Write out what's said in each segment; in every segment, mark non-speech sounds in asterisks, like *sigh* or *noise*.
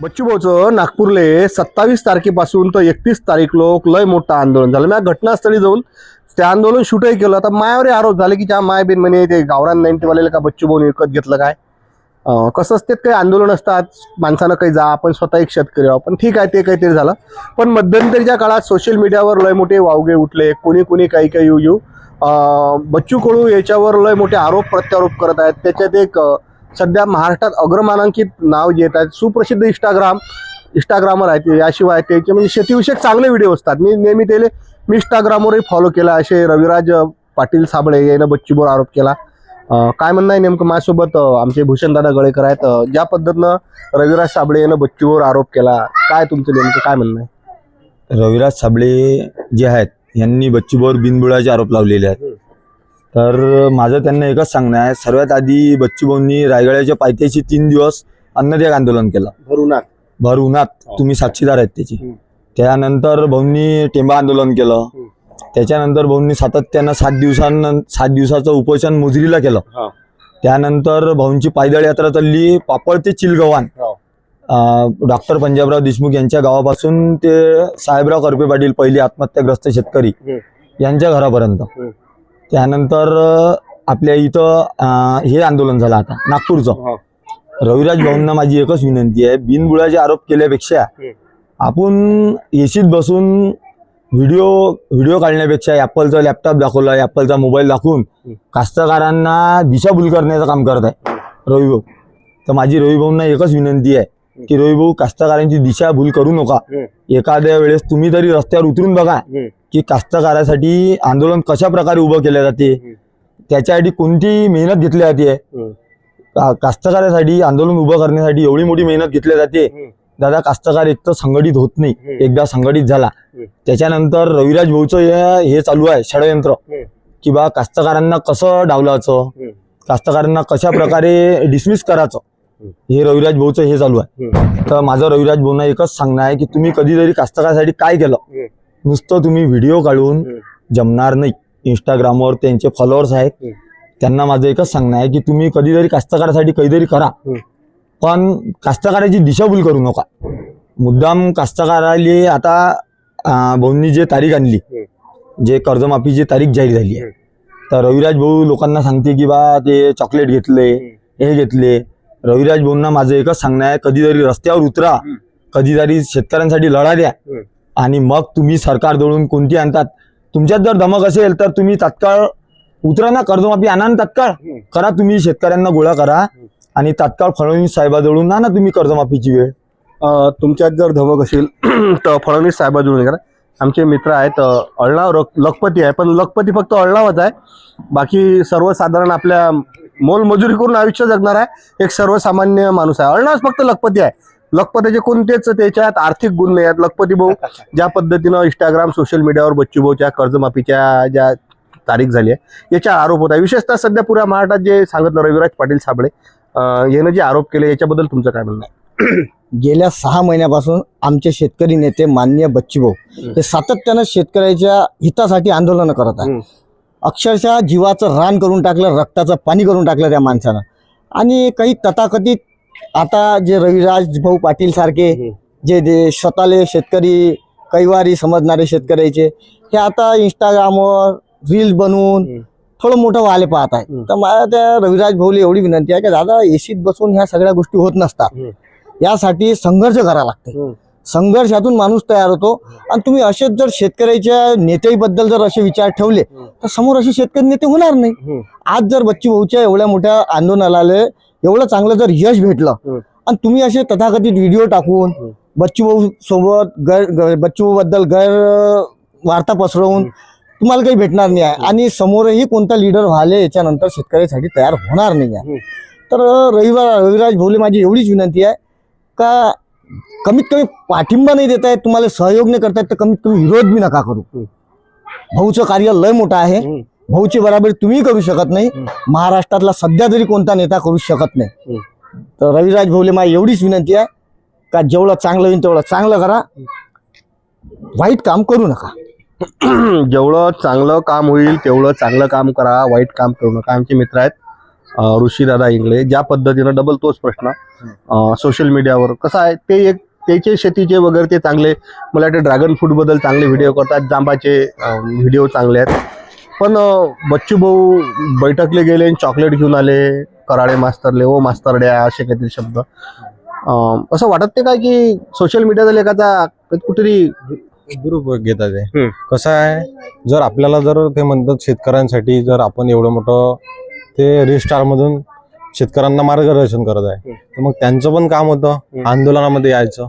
बच्चू भाऊचं नागपूरले सत्तावीस तारखेपासून तर एकतीस तारीख लोक लय मोठं आंदोलन झालं. मी घटनास्थळी जाऊन ते आंदोलन शूटही केलं. तर मायावर आरोप झाले की त्या मायबेन म्हणे ते गावरान नाईन्टीवालेला का बच्चू भाऊने विकत घेतलं काय? कसं असते काही आंदोलन असतात. माणसानं काही जा आपण स्वतः एक शेतकरी आहोत. पण ठीक आहे ते काहीतरी झालं. पण मध्यंतरीच्या काळात सोशल मीडियावर लय मोठे वावगे उठले. कोणी कोणी काही काही येऊ येऊ बच्चू कडू याच्यावर लय मोठे आरोप प्रत्यारोप करत आहेत. त्याच्यात एक सध्या महाराष्ट्रात अग्रमानांकित नाव जे येत आहेत. सुप्रसिद्ध इंस्टाग्राम इंस्टाग्रामवर आहेत. ते. याशिवाय त्याचे म्हणजे शेतीविषयक चांगले व्हिडिओ असतात. मी नेहमी त्याले मी इंस्टाग्रामवरही फॉलो केला. असे रविराज पाटील साबळे यानं बच्चीबोर आरोप केला. काय म्हणणं आहे नेमकं माझ्यासोबत? आमचे भूषणदादा गळेकर आहेत. ज्या पद्धतीनं रविराज साबळे यानं बच्चीवर आरोप केला काय तुमचं नेमकं काय म्हणणं आहे? रविराज साबळे जे आहेत यांनी बच्चूभाऊवर बिनबुळाचे आरोप लावलेले आहेत. तर माझं त्यांना एकच सांगणं आहे सर्वात आधी बच्चूभाऊंनी रायगडाच्या पायथ्याशी तीन दिवस अन्नत्याग आंदोलन केलं भरूनाथ भर उन्हात तुम्ही साक्षीदार आहेत त्याची. त्यानंतर भाऊंनी टेंबा आंदोलन केलं. त्याच्यानंतर भाऊंनी सातत्यानं सात दिवसांनं सात दिवसाचं उपोषण मुजरीला केलं हा. त्यानंतर भाऊंची पायदळ यात्रा चालली पापड ते चिलगव्हाण हो. डॉक्टर पंजाबराव देशमुख यांच्या गावापासून ते साहेबराव करपे पाटील पहिली आत्महत्याग्रस्त शेतकरी. यांच्या घरापर्यंत. त्यानंतर आपल्या इथं हे आंदोलन झालं आता नागपूरचं हो. रविराज भाऊंना माझी एकच विनंती आहे बिनबुडाचे आरोप केल्यापेक्षा. आपण एसीत बसून व्हिडिओ व्हिडिओ काढण्यापेक्षा ॲपलचा लॅपटॉप दाखवला ॲपलचा मोबाईल दाखवून. कास्तकारांना दिशाभूल करण्याचं काम करत आहे रवी भाऊ तर माझी रवी भाऊंना एकच विनंती आहे की रवी भाऊ कास्तकारांची दिशाभूल करू नका. एखाद्या वेळेस तुम्ही तरी रस्त्यावर उतरून बघा. की कास्तकारासाठी आंदोलन कशा प्रकारे उभं केलं जाते. त्याच्यासाठी कोणती मेहनत घेतली जाते कास्तकारासाठी आंदोलन उभं करण्यासाठी एवढी मोठी मेहनत घेतली जाते. दादा कास्तकार एक तर संघटित होत नाही. एकदा संघटित झाला. त्याच्यानंतर रविराज भाऊचं हे चालू आहे षडयंत्र. की बा कास्तकारांना कसं डावलाचं. कास्तकारांना कशा प्रकारे डिसमिस करायचं. हे रविराज भाऊचं हे चालू आहे. तर माझं रविराज भाऊंना एकच सांगणं आहे की तुम्ही कधीतरी कास्तकारासाठी काय केलं. नुसतं तुम्ही व्हिडिओ काढून. जमणार नाही. इंस्टाग्रामवर त्यांचे फॉलोअर्स आहेत. त्यांना माझं एकच सांगणं आहे की तुम्ही कधीतरी कास्तकारासाठी काहीतरी करा. पण कास्तकाराची दिशाभूल करू नका. मुद्दाम कास्तकाराले आता भाऊंनी जे तारीख आणली जे कर्जमाफीची तारीख जाहीर झाली आहे. तर रविराज भाऊ लोकांना सांगते की बा ते चॉकलेट घेतले हे घेतले. रविराज भाऊंना माझं एकच सांगणं आहे कधीतरी रस्त्यावर उतरा. कधीतरी शेतकऱ्यांसाठी लढा द्या. आणि मग तुम्ही सरकार दळून कोणती आणतात? तुमच्यात जर धमक असेल तर तुम्ही तात्काळ उतरा ना कर्जमाफी आणा ना तात्काळ. करा तुम्ही शेतकऱ्यांना गोळा करा. आणि तात्काळ फडणवीस साहेबाजवळून ना ना तुम्ही कर्जमाफीची वेळ. तुमच्यात जर धमक असेल *clears throat* तर फडणवीस साहेबाजवळून करा. आमचे मित्र आहेत अळणाव लखपती आहे पण लखपती फक्त अळणावच आहे. बाकी सर्वसाधारण आपल्या मोलमजुरी करून आयुष्य जगणार आहे. एक सर्वसामान्य माणूस आहे. अळणावच फक्त लखपती आहे. लखपतीचे कोणतेच त्याच्यात आर्थिक गुण नाही आहेत. लखपती भाऊ *laughs* ज्या पद्धतीनं इंस्टाग्राम सोशल मीडियावर बच्चू भाऊच्या कर्जमाफीच्या ज्या तारीख झाली आहे याच्या आरोप होत आहे. विशेषतः सध्या पुऱ्या महाराष्ट्रात जे सांगितलं रविराज पाटील साबळे यानं जे आरोप केले याच्याबद्दल तुमचं काय म्हणणं आहे? *clears throat* गेल्या सहा महिन्यापासून आमचे शेतकरी नेते माननीय बच्चूभाऊ हे. सातत्यानं शेतकऱ्याच्या हितासाठी आंदोलनं करत आहे. अक्षरशः जीवाचं रान करून टाकलं रक्ताचं पाणी करून टाकलं त्या माणसानं आणि काही तथाकथित आता जे रविराज भाऊ पाटील सारखे. जे जे स्वतःले शेतकरी कैवारी समजणारे शेतकऱ्याचे हे आता इंस्टाग्रामवर रील्स बनवून. थोडं मोठं व्हायला पाहत आहे. तर मला त्या रविराज भाऊला एवढी विनंती आहे की दादा एसीत बसून ह्या सगळ्या गोष्टी होत नसतात. यासाठी संघर्ष करावा लागते. संघर्षातून माणूस तयार होतो आणि तुम्ही असेच जर शेतकऱ्याच्या नेत्याबद्दल जर असे विचार ठेवले. तर समोर असे शेतकरी नेते होणार नाही. आज जर बच्चू भाऊच्या एवढ्या मोठ्या आंदोलनाला एवढं चांगलं जर यश भेटलं. आणि तुम्ही असे तथाकथित व्हिडिओ टाकून. बच्चू भाऊ सोबत गैर बच्चू बद्दल गैर वार्ता पसरवून तुम्हाला काही भेटणार नाही आहे आणि समोरही कोणता लीडर व्हाले याच्यानंतर शेतकऱ्यासाठी तयार होणार नाही आहे. तर रविवार रविराज भाऊले माझी एवढीच विनंती आहे का कमीत कमी पाठिंबा नाही देत आहेत तुम्हाला सहयोग नाही करतायत तर कमीत कमी विरोध बी नका करू. भाऊचं कार्य लय मोठं आहे. भाऊची बराबरी तुम्ही करू शकत नाही. महाराष्ट्रातला सध्या तरी कोणता नेता करू शकत नाही. तर रविराज भाऊले माझी एवढीच विनंती आहे का जेवढं चांगलं होईल तेवढं चांगलं करा. वाईट काम करू नका. *clears throat* जेवढं चांगलं काम होईल तेवढं चांगलं काम करा. वाईट काम करू नका. आमचे मित्र आहेत. ऋषीदादा इंगळे ज्या पद्धतीनं डबल तोच प्रश्न सोशल मीडियावर कसं आहे ते एक त्याचे शेतीचे वगैरे ते चांगले मला वाटतं ड्रॅगन फ्रूटबद्दल चांगले व्हिडिओ करतात जांबाचे व्हिडिओ चांगले आहेत. पण बच्चू भाऊ बैठकले गेले आणि चॉकलेट घेऊन आले कराळे मास्तरले ओ मास्तरड्या असे काहीतरी शब्द. असं वाटत नाही काय की सोशल मीडियाचा लेखाचा कुठेतरी दुरुपयोग घेतात ते. कसं आहे जर आपल्याला जर ते म्हणतात शेतकऱ्यांसाठी जर आपण एवढं मोठं ते रिस्टार मधून शेतकऱ्यांना मार्गदर्शन करत आहे. तर मग त्यांचं पण काम होतं. आंदोलनामध्ये यायचं.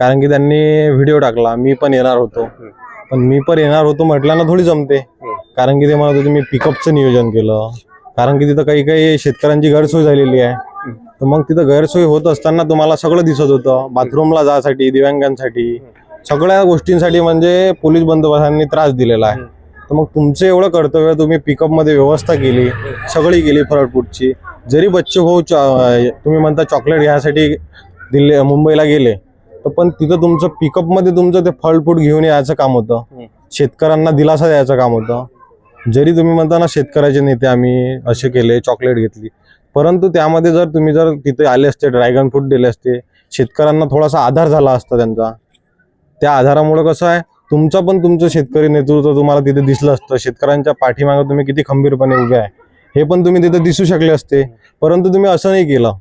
कारण की त्यांनी व्हिडिओ टाकला मी पण येणार होतो. पण मी पण येणार होतो म्हटल्यानं थोडी जमते. कारण की ते म्हणत होते मी पिकअपचं नियोजन केलं. कारण की तिथं काही काही शेतकऱ्यांची गैरसोय झालेली आहे. तर मग तिथं गैरसोय होत असताना तुम्हाला सगळं दिसत होतं. बाथरूमला जासाठी दिव्यांगांसाठी. सगळ्या गोष्टींसाठी म्हणजे पोलीस बंदोबस्तांनी त्रास दिलेला आहे. तर मग तुमचं एवढं कर्तव्य तुम्ही पिकअपमध्ये व्यवस्था केली सगळी केली फरडपूटची जरी बच्चे भाऊ तुम्ही म्हणता चॉकलेट घ्यायसाठी दिल्ली मुंबईला गेले तर पण तिथं तुमचं पिकअपमध्ये तुमचं ते फळफूट घेऊन यायचं काम होतं. शेतकऱ्यांना दिलासा द्यायचं काम होतं. जरी तुम्ही म्हणता ना शेतकऱ्याचे नेते आम्ही असे केले चॉकलेट घेतली परंतु त्यामध्ये जर तुम्ही जर तिथे आले असते ड्रॅगन फ्रूट दिले असते शेतकऱ्यांना थोडासा आधार झाला असता त्यांचा. त्या आधारामुळे कसं आहे तुमचं पण तुमचं शेतकरी नेतृत्व तुम्हाला तिथे दिसलं असतं. शेतकऱ्यांच्या पाठीमागे तुम्ही किती खंबीरपणे उभे आहे. हे पण तुम्ही तिथे दिसू शकले असते. परंतु तुम्ही असं नाही केलं.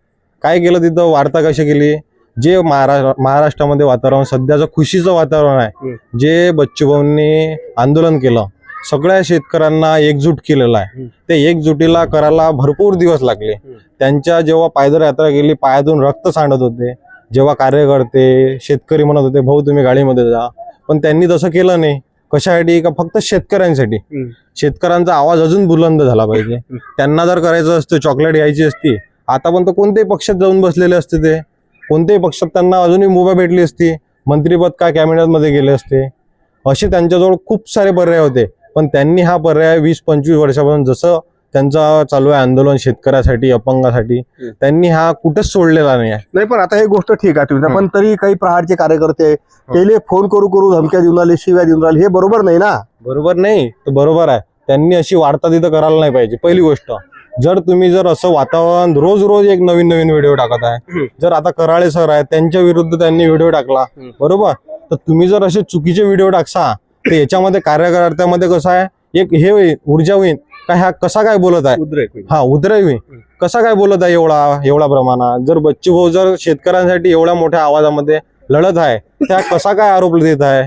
काय केलं तिथं? वार्ता कशी केली? जे महाराष्ट्र महाराष्ट्रामध्ये वातावरण सध्याचं खुशीचं वातावरण आहे. जे बच्चूभाऊंनी आंदोलन केलं सगळ्या शेतकऱ्यांना एकजूट केलेलं आहे. ते एकजुटीला करायला भरपूर दिवस लागले. त्यांच्या जेव्हा पायदळ यात्रा गेली पायातून रक्त सांडत होते. जेव्हा कार्यकर्ते शेतकरी म्हणत होते भाऊ तुम्ही गाडीमध्ये जा. पण त्यांनी तसं केलं नाही. कशासाठी? का फक्त शेतकऱ्यांसाठी. शेतकऱ्यांचा आवाज अजून बुलंद झाला पाहिजे. त्यांना जर करायचं असतं चॉकलेट घ्यायची असती आता पण कोणत्याही पक्षात जाऊन बसलेले असते ते. कोणत्याही पक्षात त्यांना अजूनही मुभा भेटली असती. मंत्रीपद काय कॅबिनेटमध्ये गेले असते. असे त्यांच्याजवळ खूप सारे पर्याय होते. पण त्यांनी हा पर्याय वीस पंचवीस वर्षापासून जसं त्यांचा चालू आहे आंदोलन शेतकऱ्यासाठी अपंगासाठी. त्यांनी हा कुठेच सोडलेला नाही आहे. नाही पण आता हे गोष्ट ठीक आहे तुम्ही. हं. पण तरी काही प्रहारचे कार्यकर्ते तेले फोन करू करू धमक्या देऊन राहिले शिव्या देऊन राहिले हे बरोबर नाही ना? बरोबर नाही तर बरोबर आहे. त्यांनी अशी वार्ता तिथं करायला नाही पाहिजे. पहिली गोष्ट जर तुम्ही जर असं वातावरण रोज रोज एक नवीन नवीन व्हिडिओ टाकत आहे. जर आता कराळे सर आहेत त्यांच्या विरुद्ध त्यांनी व्हिडिओ टाकला. बरोबर? तर तुम्ही जर असे चुकीचे व्हिडिओ टाकसा तर याच्यामध्ये कार्यकर्त्यामध्ये कसं आहे एक हे होईल ऊर्जा होईल. का ह्या कसा काय बोलत आहे? उद्रेक. हा उद्रेक होईल. कसा काय बोलत आहे एवढा एवढा प्रमाणात? जर बच्चू भाऊ जर शेतकऱ्यांसाठी एवढ्या मोठ्या आवाजामध्ये लढत आहे त्या कसा काय आरोप देत आहे?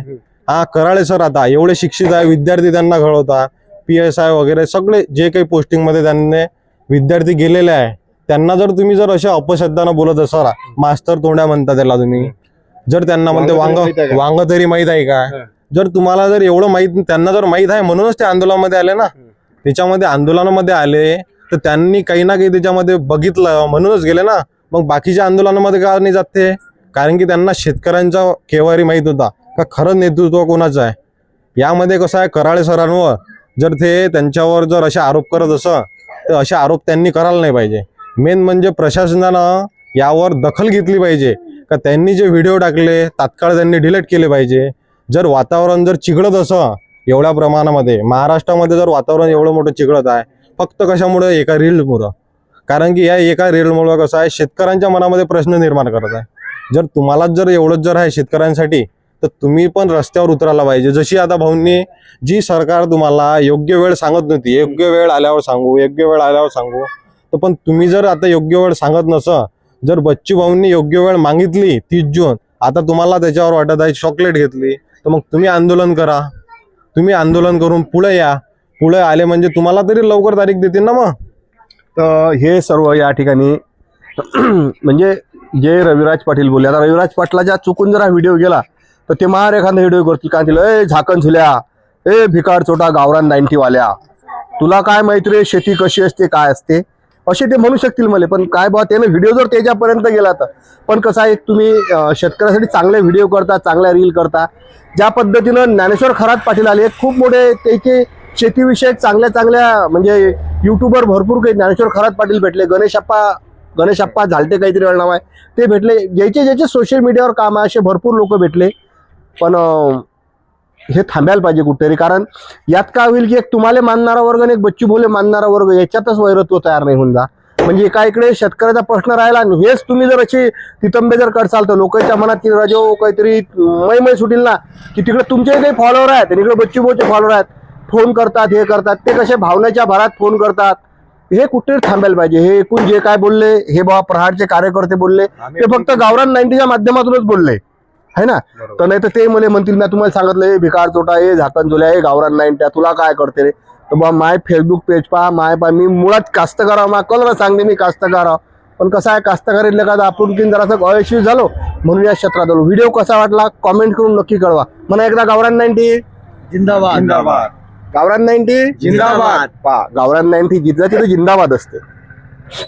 हा कराळे सर आता एवढे शिक्षित आहे विद्यार्थी त्यांना घडवता पी एस आय वगैरे सगळे जे काही पोस्टिंगमध्ये त्यांनी विद्यार्थी गेलेले आहे त्यांना जर तुम्ही जर अशा अपशब्दानं बोलत असाल मास्तर तोंड्या म्हणता त्याला तुम्ही. जर त्यांना म्हणते वांग वांग तरी माहीत आहे का? जर तुम्हाला जर एवढं माहीत त्यांना जर माहीत आहे म्हणूनच ते आंदोलनामध्ये आले ना त्याच्यामध्ये आंदोलनामध्ये आले तर त्यांनी काही ना काही त्याच्यामध्ये बघितलं म्हणूनच गेले ना. मग बाकीच्या आंदोलनामध्ये का नाही जात ते? कारण की त्यांना शेतकऱ्यांचा केवारी माहीत होता. का खरं नेतृत्व कोणाचं आहे? यामध्ये कसं आहे कराळे सरांवर जर ते त्यांच्यावर जर असे आरोप करत असं तर असे आरोप त्यांनी करायला नाही पाहिजे. मेन म्हणजे प्रशासनानं यावर दखल घेतली पाहिजे. का त्यांनी जे व्हिडिओ टाकले तात्काळ त्यांनी डिलीट केले पाहिजे. जर वातावरण जर चिघळत असं एवढ्या प्रमाणामध्ये. महाराष्ट्रामध्ये जर वातावरण एवढं मोठं चिघळत आहे फक्त कशामुळे? एका रीलमुळं. कारण की या एका रीलमुळं कसं आहे शेतकऱ्यांच्या मनामध्ये प्रश्न निर्माण करत आहे. जर तुम्हालाच जर एवढंच जर आहे शेतकऱ्यांसाठी तर तुम्ही पण रस्त्यावर उतरायला पाहिजे. जशी आता भाऊंनी जी सरकार तुम्हाला योग्य वेळ सांगत नव्हती योग्य वेळ आल्यावर सांगू योग्य वेळ आल्यावर सांगू तर पण तुम्ही जर आता योग्य वेळ सांगत नसं जर बच्चू भाऊंनी योग्य वेळ मागितली तीस जून आता तुम्हाला त्याच्यावर वाटत आहे चॉकलेट घेतली तर मग तुम्ही आंदोलन करा. तुम्ही आंदोलन करून पुढे या. पुढे आले म्हणजे तुम्हाला तरी लवकर तारीख देतील ना मग? तर हे सर्व या ठिकाणी *clears throat* म्हणजे जे रविराज पाटील बोलले आता रविराज पाटलाच्या चुकून जर हा व्हिडिओ गेला तर ते महार एखादा व्हिडिओ करतील. काय तिला ए झाकण झुल्या. ए भिकार छोटा गावरान नाईन्टीवाल्या. तुला काय माहिती रे शेती कशी असते काय असते? असे ते म्हणू शकतील मला. पण काय बा त्यानं व्हिडिओ जर त्याच्यापर्यंत गेला तर. पण कसं आहे तुम्ही शेतकऱ्यासाठी चांगले व्हिडिओ करता चांगल्या रील करता. ज्या पद्धतीनं ज्ञानेश्वर खरात पाटील आले खूप मोठे त्याचे शेतीविषयक चांगल्या चांगल्या म्हणजे युट्यूबर भरपूर काही ज्ञानेश्वर खरात पाटील भेटले. गणेश अप्पा गणेश अप्पा झालटे काहीतरी वेळ नाव आहे. ते भेटले. ज्याचे ज्याचे सोशल मीडियावर काम आहे असे भरपूर लोक भेटले. पण हे थांबायला पाहिजे कुठेतरी. कारण यात काय होईल की एक तुम्हाला मानणारा वर्ग आणि एक बच्चू भोले मानणारा वर्ग याच्यातच वैरत्व तयार नाही होऊन जा. म्हणजे एका इकडे शेतकऱ्याचा प्रश्न राहिला आणि हेच तुम्ही जर अशी तितंबे जर करसाल तर लोकांच्या मनात की राजो काहीतरी मै मै सुटील ना की तिकडे तुमचे काही फॉलोअर आहेत आणि इकडे बच्चू भाऊचे फॉलोअर आहेत. फोन करतात हे करतात ते कसे भावनेच्या भरात फोन करतात. हे कुठे थांबायला पाहिजे. हे एकूण जे काय बोलले हे बाबा प्रहारचे कार्यकर्ते बोलले ते फक्त गावरान नाईन्टीच्या माध्यमातूनच बोलले. है ना? तर नाही तर ते मला म्हणतील मी तुम्हाला सांगितलं हे भिकार चोटा हे झाकण झोल्या हे गावरान नाईन्ट्या तुला काय करते रे? तर बा माय फेसबुक पेज पहा माय पहा मी मुळात कास्तकार आहो मा कलर सांगते मी कास्तकार आहो पण कसं आहे कास्तकार का आपण की जरासं अयशस्वी झालो म्हणून या क्षेत्रात आलो. व्हिडिओ कसा वाटला कॉमेंट करून नक्की कळवा. मला एकदा गावरान नाईन्टी. जिंदाबाद. गावरान नाईन्टी? जिंदाबाद. पहा गावरान नाईन्टी जिथं तिथं जिंदाबाद असते.